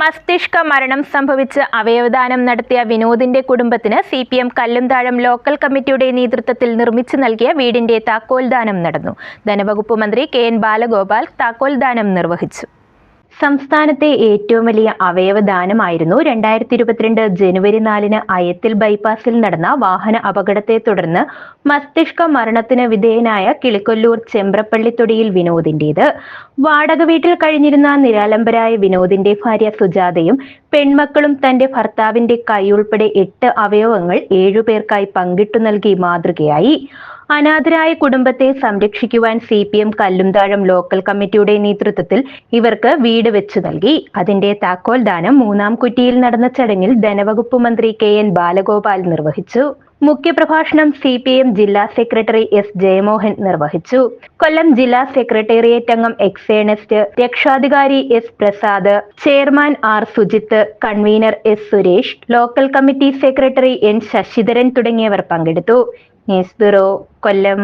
മസ്തിഷ്ക മരണം സംഭവിച്ച് അവയവദാനം നടത്തിയ വിനോദിന്റെ കുടുംബത്തിന് C P M Kallumthazham local committee നേതൃത്വത്തിൽ നിർമ്മിച്ചു നൽകിയ വീടിന്റെ താക്കോൽദാനം നടന്നു. ധനവകുപ്പ് മന്ത്രി കെ എൻ ബാലഗോപാൽ താക്കോൽദാനം നിർവഹിച്ചു. സംസ്ഥാനത്തെ ഏറ്റവും വലിയ അവയവദാനമായിരുന്നു രണ്ടായിരത്തി ഇരുപത്തിരണ്ട് ജനുവരി നാലിന് അയത്തിൽ ബൈപ്പാസിൽ നടന്ന വാഹന അപകടത്തെ തുടർന്ന് മസ്തിഷ്ക മരണത്തിന് വിധേയനായ കിളിക്കൊല്ലൂർ ചെമ്പ്രപ്പള്ളിത്തൊടിയിൽ വിനോദിന്റേത്. വാടക വീട്ടിൽ കഴിഞ്ഞിരുന്ന നിരാലംബരായ വിനോദിന്റെ ഭാര്യ സുജാതയും പെൺമക്കളും തന്റെ ഭർത്താവിന്റെ കൈയുൾപ്പെടെ എട്ട് അവയവങ്ങൾ ഏഴുപേർക്കായി പങ്കിട്ടു നൽകി മാതൃകയായി. അനാഥരായ കുടുംബത്തെ സംരക്ഷിക്കുവാൻ C P M Kallumthazham local committee നേതൃത്വത്തിൽ ഇവർക്ക് വീട് വെച്ചു നൽകി. അതിന്റെ താക്കോൽ ദാനം മൂന്നാം കുറ്റിയിൽ നടന്ന ചടങ്ങിൽ ധനവകുപ്പ് മന്ത്രി കെ എൻ ബാലഗോപാൽ നിർവഹിച്ചു. മുഖ്യപ്രഭാഷണം സി പി എം ജില്ലാ സെക്രട്ടറി എസ് ജയമോഹൻ നിർവഹിച്ചു. കൊല്ലം ജില്ലാ സെക്രട്ടേറിയറ്റ് അംഗം എക്സേണസ്റ്റ് രക്ഷാധികാരി S Prasad chairman R Sujith convener S Suresh local committee secretary N Sasidharan തുടങ്ങിയവർ പങ്കെടുത്തു. News bureau Kollam.